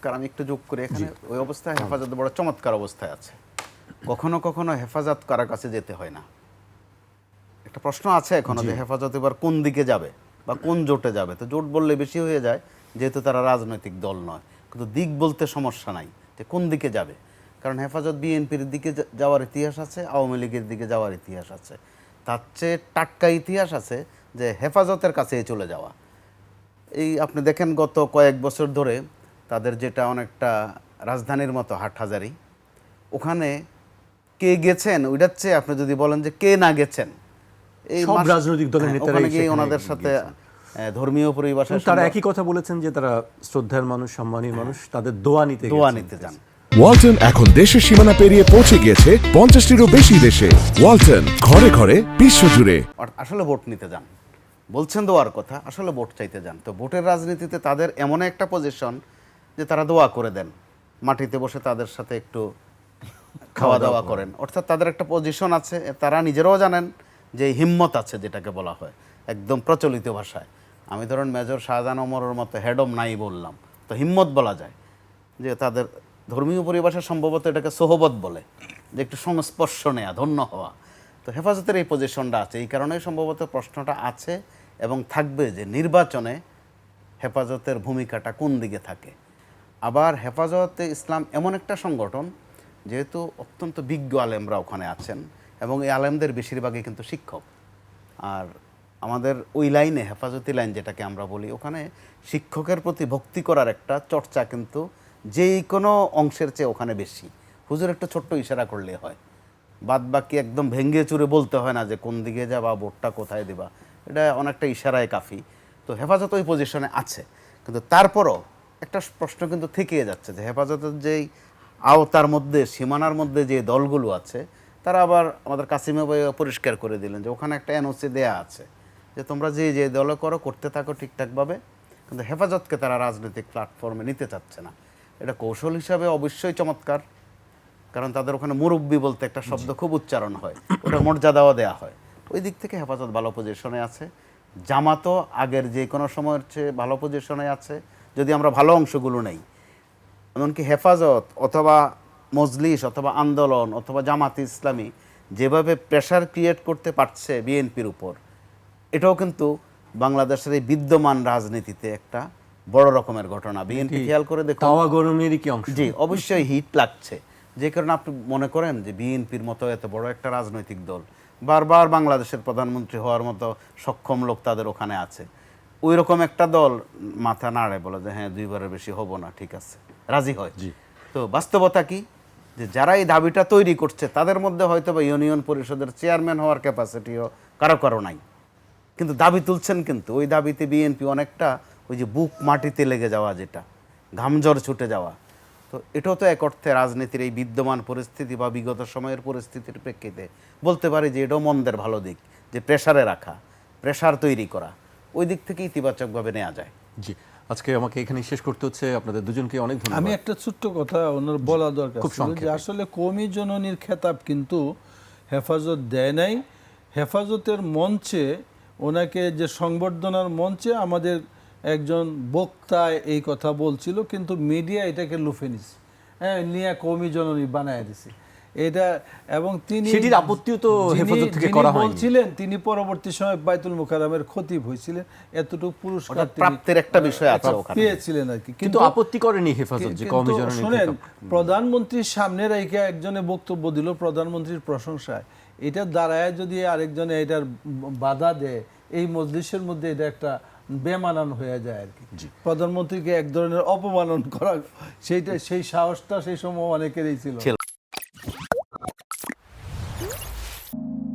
চমৎকার আমি একটু যোগ করি এখানে ওই অবস্থায় হেফাজত বড় চমৎকার অবস্থায় আছে। কখনো কখনো হেফাজত কারা কাছে যেতে হয় না। একটা প্রশ্ন আছে এখনও যে হেফাজত এবার কোন দিকে যাবে বা কোন জোটে যাবে? তো জোট বললে বেশি হয়ে যায় যেহেতু তারা রাজনৈতিক দল নয়। কিন্তু দিক বলতে সমস্যা নাই যে কোন দিকে যাবে। কারণ হেফাজত বিএনপির দিকে যাওয়ার ইতিহাস আছে আওয়ামী লীগের দিকে যাওয়ার ইতিহাস আছে। তার চেয়ে টাটকা ইতিহাস আছে যে হেফাজতের কাছে চলে যাওয়া। এই আপনি দেখেন গত কয়েক বছর ধরে তাদের যেটা অনেকটা রাজধানীর মতো হাটহাজারি। ওখানে কে গেছেন ওইটার চেয়ে আপনি যদি বলেন যে কে না গেছেন সব রাজনৈতিক দলের হ্যাঁ, ওখানে গিয়ে ওনাদের সাথে ধর্মীয় পরিভাষায় তারা একই কথা বলেছেন যে তারা শ্রদ্ধার মানুষ সম্মানীয় মানুষ তাদের দোয়া নিতে দোয়া নিতে যান। ওয়ালটন এখন দেশের সীমানা পেরিয়ে পৌঁছে গিয়েছে পঞ্চাশটিরও বেশি দেশে। ওয়ালটন ঘরে ঘরে বিশ্বজুড়ে অর- আসলে ভোট নিতে যান। বলছেন দোয়ার কথা আসলে ভোট চাইতে যান। তো ভোটের রাজনীতিতে তাদের এমন একটা পজিশন যে তারা দোয়া করে দেন। মাটিতে বসে তাদের সাথে একটু খাওয়া দাওয়া করেন। অর্থাৎ তাদের একটা পজিশন আছে তারা নিজেরাও জানেন যে হিম্মত আছে যেটাকে বলা হয় একদম প্রচলিত ভাষায়। আমি ধরুন মেজর শাহজাহান ওমরের মতো হেডম নাই বললাম তো হিম্মত বলা যায় যে তাদের ধর্মীয় পরিভাষা সম্ভবত এটাকে সোহবত বলে যে একটু সংস্পর্শ নেয়া ধন্য হওয়া। তো হেফাজতের এই পজিশনটা আছে এই কারণে সম্ভবত প্রশ্নটা আছে এবং থাকবে যে নির্বাচনে হেফাজতের ভূমিকাটা কোন দিকে থাকে। আবার হেফাজতে ইসলাম এমন একটা সংগঠন, যেহেতু অত্যন্ত বিজ্ঞ আলেমরা ওখানে আছেন এবং এই আলেমদের বেশিরভাগই কিন্তু শিক্ষক। আর আমাদের ওই লাইনে, হেফাজতি লাইন যেটাকে আমরা বলি, ওখানে শিক্ষকের প্রতি ভক্তি করার একটা চর্চা কিন্তু যেই কোনো অংশের চেয়ে ওখানে বেশি। হুজুর একটা ছোট্ট ইশারা করলে হয়। বাদ বাকি একদম ভেঙ্গে চুরে বলতে হয় না যে কোন দিকে যাবা বোটটা কোথায় দিবা। এটা অনেকটা ইশারায় কাফি। তো হেফাজত ওই পজিশনে আছে। কিন্তু তারপরও একটা প্রশ্ন কিন্তু থেকেই যাচ্ছে যে হেফাজতের যেই আওতার মধ্যে সীমানার মধ্যে যে দলগুলো আছে তারা আবার আমাদের কাসিমে ভাই পরিষ্কার করে দিলেন যে ওখানে একটা এনওসি দেয়া আছে যে তোমরা যে যে দলে করো করতে থাকো ঠিকঠাকভাবে কিন্তু হেফাজতকে তারা রাজনৈতিক প্ল্যাটফর্মে নিতে চাচ্ছে না। এটা কৌশল হিসাবে অবশ্যই চমৎকার কারণ তাদের ওখানে মুরব্বি বলতে একটা শব্দ খুব উচ্চারণ হয় ওটা মর্যাদাও দেওয়া হয়। ওই দিক থেকে হেফাজত ভালো পজিশনে আছে। জামাতও আগের যে কোনো সময়ের চেয়ে ভালো পজিশনে আছে যদি আমরা ভালো অংশগুলো নেই। এমনকি হেফাজত অথবা মজলিস অথবা আন্দোলন অথবা জামাত ইসলামী যেভাবে প্রেশার ক্রিয়েট করতে পারছে বিএনপির উপর এটাও কিন্তু বাংলাদেশের এই বিদ্যমান রাজনীতিতে একটা বড় রকমের ঘটনা। বিএনপি খেয়াল করে দেখুন। তাওয়া গরমেরই কি অংশ? জি অবশ্যই হিট লাগছে। যে কারণে আপনি মনে করেন যে বিএনপির মতো এত বড় একটা রাজনৈতিক দল বারবার বাংলাদেশের প্রধানমন্ত্রী হওয়ার মতো সক্ষম লোক তাদের ওখানে আছে। ওই রকম একটা দল মাথা নাড়ে বলে যে হ্যাঁ দুইবারের বেশি হব না ঠিক আছে। রাজি হয়। তো বাস্তবতা কি? যে যারা এই দাবিটা তৈরি করছে তাদের মধ্যে হয়তো বা ইউনিয়ন পরিষদের চেয়ারম্যান হওয়ার ক্যাপাসিটিও কারও কারও নাই। কিন্তু দাবি তুলছেন কিন্তু ওই দাবিতে বিএনপি অনেকটা ওই যে বুক মাটিতে লেগে যাওয়া যেটা ঘামজর ছুটে যাওয়া। তো এটাও তো এক অর্থে রাজনীতির এই বিদ্যমান পরিস্থিতি বা বিগত সময়ের পরিস্থিতির প্রেক্ষিতে বলতে পারি যে এটাও মন্দের ভালো দিক যে প্রেসারে রাখা প্রেসার তৈরি করা ওই দিক থেকে ইতিবাচকভাবে নেওয়া যায়। জি আজকে আমাকে এখানে শেষ করতে হচ্ছে। আপনাদের দুজনকে অনেক ধন্যবাদ। আমি একটা ছোট্ট কথা ওনার বলা দরকার খুব যে সংক্ষেপে। আসলে কমি জননীর খেতাব কিন্তু হেফাজত দেয় নাই। হেফাজতের মঞ্চে ওনাকে যে সংবর্ধনার মঞ্চে আমাদের একজন বক্তা এই কথা বলছিল কিন্তু মিডিয়া এটাকে লুফে নিছে। হ্যাঁ নিয়ে কমি জননী বানায় দিছে। এটা এবং তিনি সেটির আপত্তিও তো হেফাজত থেকে করা হয়নি। বলছিলেন তিনি পরবর্তী সময় বাইতুল মুকাররমের খতিব হয়েছিলেন। এতটুকু পুরস্কার প্রাপ্তির একটা বিষয় আছে ওখানে। পেয়েছিলেন আর কি। কিন্তু আপত্তি করেনি হেফাজত যে কমি জননী শোনেন প্রধানমন্ত্রীর সামনে রেখে একজনে বক্তব্য দিল প্রধানমন্ত্রীর প্রশংসায়। এটা দাঁড়ায় যদি আরেকজনে এটার বাধা দেয় এই মজলিসের মধ্যে এটা একটা বেমানান হয়ে যায় আর কি। প্রধানমন্ত্রীকে এক ধরনের অপমানন করা সেইটা সেই সাহসটা সেই সময় অনেকেরই ছিল।